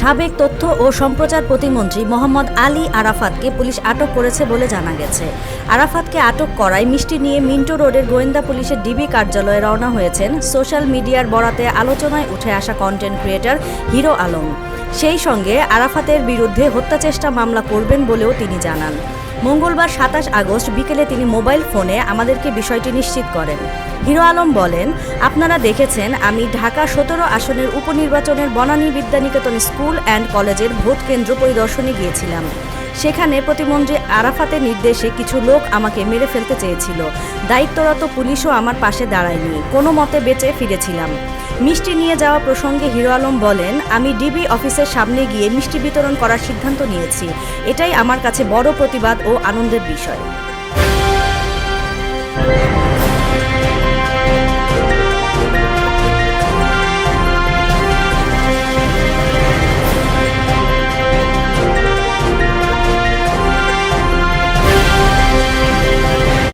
সাবেক তথ্য ও সম্প্রচার প্রতিমন্ত্রী মোহাম্মদ আলী আরাফাতকে পুলিশ আটক করেছে বলে জানা গেছে। আরাফাতকে আটক করায় মিষ্টি নিয়ে মিন্টো রোডের গোয়েন্দা পুলিশের ডিবি কার্যালয়ে রওনা হয়েছেন সোশ্যাল মিডিয়ার বরাতে আলোচনায় উঠে আসা কন্টেন্ট ক্রিয়েটর হিরো আলম। সেই সঙ্গে আরাফাতের বিরুদ্ধে হত্যাচেষ্টা মামলা করবেন বলেও তিনি জানান। মঙ্গলবার সাতাশ আগস্ট বিকেলে তিনি মোবাইল ফোনে আমাদেরকে বিষয়টি নিশ্চিত করেন। হিরো আলম বলেন, আপনারা দেখেছেন, আমি ঢাকা সতেরো আসনের উপনির্বাচনের বনানী বিদ্যানিকেতন স্কুল অ্যান্ড কলেজের ভোট কেন্দ্র পরিদর্শনে গিয়েছিলাম। সেখানে প্রতিমন্ত্রী আরাফাতের নির্দেশে কিছু লোক আমাকে মেরে ফেলতে চেয়েছিল। দায়িত্বরত পুলিশও আমার পাশে দাঁড়ায়নি। কোনো মতে বেঁচে ফিরেছিলাম। মিষ্টি নিয়ে যাওয়া প্রসঙ্গে হিরো আলম বলেন, আমি ডিবি অফিসের সামনে গিয়ে মিষ্টি বিতরণ করার সিদ্ধান্ত নিয়েছি। এটাই আমার কাছে বড় প্রতিবাদ ও আনন্দের বিষয়।